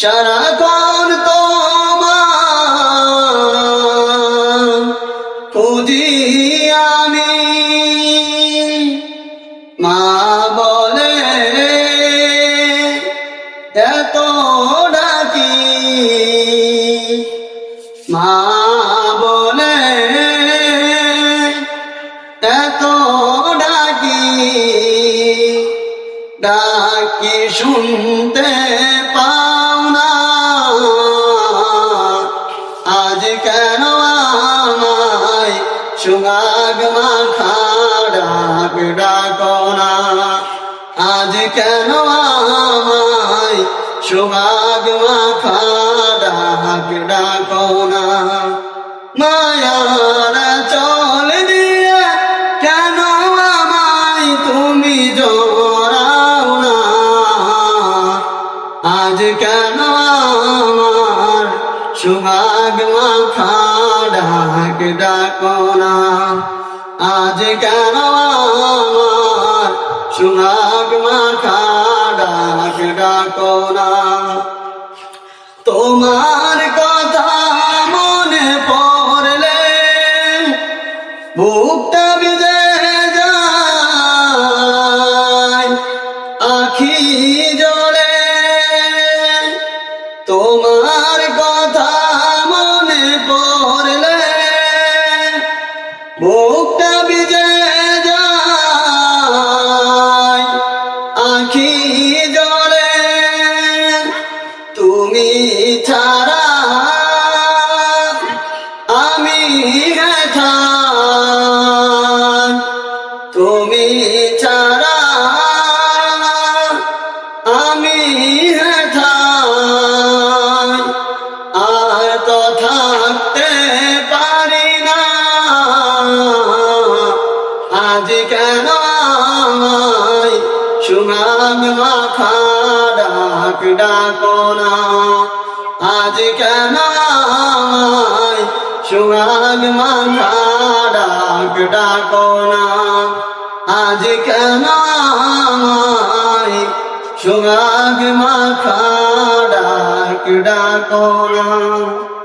সারাক্ষণ মা বলে ডাকি। বলে ডাকি। ডাকি শুনতে পাও কেন আমায় সুগাগ মাখা ডাক ডাকো না? আজ কেন আমায় সুগাগ মাখা ডাক ডাকো না? মায়ার চল দিয়ে কেন আমায় তুমি জোরাও না? আজ কেন সুভাগ মাখা ডাক ডাকো না। আজ কেন আমার সুভাগ মাখা ডাক ডাকো না? তোমার কথা মনে পড়লে বুকটা বিজে যায়। আখি জলে তোমার জলে তুমি ছাড়া আমি তুমি ছাড়া আমি ডাক না আজ কেন সুমাগ মাখা ডাক ডাকো না আজ কেন সুমাগ মাখা ডাক ডাকো না